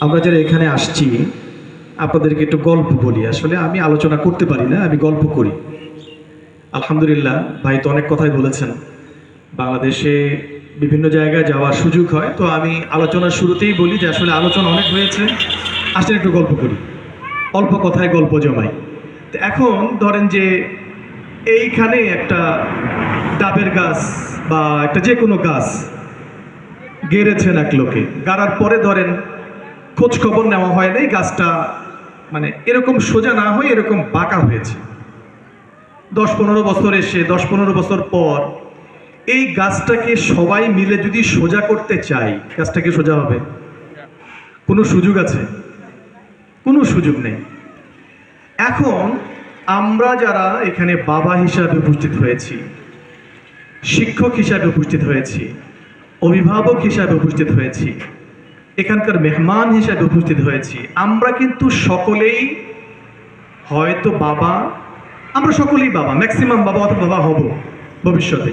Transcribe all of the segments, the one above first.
আমরা যারা এখানে আসছি, আপনাদেরকে একটু গল্প বলি। আসলে আমি আলোচনা করতে পারি না, আমি গল্প করি। আলহামদুলিল্লাহ, ভাই তো অনেক কথাই বলেছেন। বাংলাদেশে বিভিন্ন জায়গায় যাওয়ার সুযোগ হয়। তো আমি আলোচনার শুরুতেই বলি যে আসলে আলোচনা অনেক হয়েছে। আসলে একটু গল্প করি। অল্প কথায় গল্প জমাই। তো এখন ধরেন যে এইখানে একটা ডাবের গাছ বা একটা যে কোনো গাছ গেড়েছেন এক লোকে। গাড়ার পরে ধরেন খোঁজ খবর নেওয়া হয় নাই, গাছটা মানে এরকম সোজা না হয়ে এরকম বাঁকা হয়েছে। দশ পনেরো বছর এসে, দশ পনেরো বছর পর এই গাছটাকে সবাই মিলে যদি সোজা করতে চাই গাছটাকে সোজা হবে? কোনো সুযোগ আছে? কোনো সুযোগ নেই। এখন আমরা যারা এখানে বাবা হিসাবে উপস্থিত হয়েছি, শিক্ষক হিসাবে উপস্থিত হয়েছি, অভিভাবক হিসাবে উপস্থিত হয়েছি এখানকার মেহমান হিসাবে উপস্থিত হয়েছি। আমরা কিন্তু সকলেই হয়তো বাবা, আমরা সকলেই বাবা ম্যাক্সিমাম বাবা অথবা বাবা হব ভবিষ্যতে।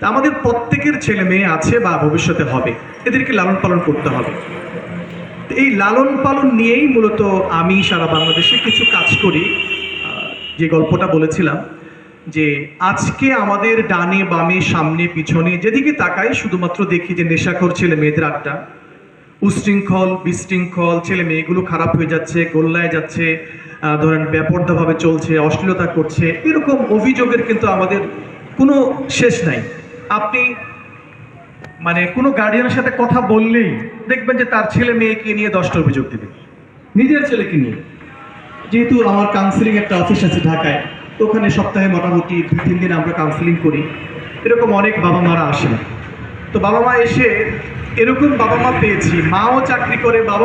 তা আমাদের প্রত্যেকের ছেলে মেয়ে আছে বা ভবিষ্যতে হবে। এদেরকে লালন পালন করতে হবে। এই লালন পালন নিয়েই মূলত আমি সারা বাংলাদেশে কিছু কাজ করি। যে গল্পটা বলেছিলাম যে আজকে আমাদের ডানে বামে, সামনে, পিছনে যেদিকে তাকাই শুধুমাত্র দেখি যে নেশাখোর ছেলে মেয়েদের আড্ডা। উশৃঙ্খল, বিশৃঙ্খল, ছেলে মেয়েগুলো খারাপ হয়ে যাচ্ছে, গোল্লায় যাচ্ছে ধরেন ব্যাপর্দাভাবে চলছে, অশ্লীলতা করছে, এরকম অভিযোগের কিন্তু আমাদের কোনো শেষ নাই। আপনি মানে কোনো গার্ডিয়ানের সাথে কথা বললেই দেখবেন যে তার ছেলে মেয়েকে নিয়ে দশটা অভিযোগ দেবে। নিজের ছেলেকে নিয়ে। যেহেতু আমার কাউন্সিলিং একটা অফিস আছে ঢাকায়, ওখানে সপ্তাহে মোটামুটি দুই, তিন দিন আমরা কাউন্সিলিং করি। এরকম অনেক বাবা মারা আসেন। তো বাবা মা এসে এরকম বাবা মা পেয়েছি। মাও চাকরি করে বাবা